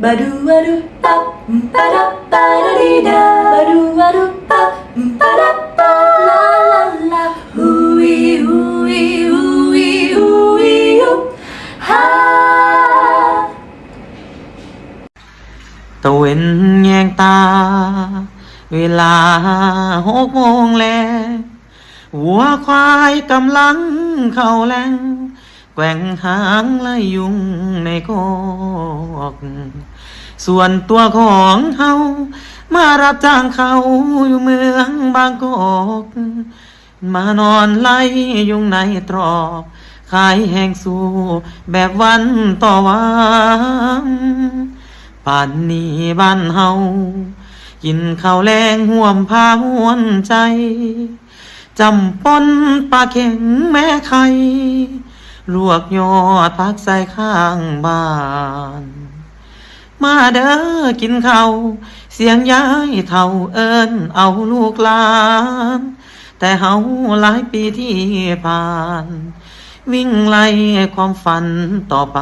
บาดูบาดูปับปะดับปะดาดีดาบาดูบาดูปับปะดับปะลาลาลาฮูวีฮูวีฮูวีฮูวีฮูฮาตะเวนแยงตา เวลาหกโมงแล้วหัวควายกำลังเข้าแรง แกว่งหางไล่ยุงในคอกส่วนตัวของเฮามารับจ้างเขาอยู่เมืองบางกอกมานอนไล่ยุงในตรอกขายแห้งสู้แบบวันต่อวันป่านนี้บ้านเฮากินข้าวแรงห่วมพาหวนใจ จำปนปลาเข็งแม่ไข่ ลวกยอดพักใส่ข้างบ้าน มาเด้อกินข้าวเสียงย้ายเท่าเอิญเอาลูกหลาน แต่เฮาหลายปีที่ผ่าน วิ่งไล่ความฝันต่อไป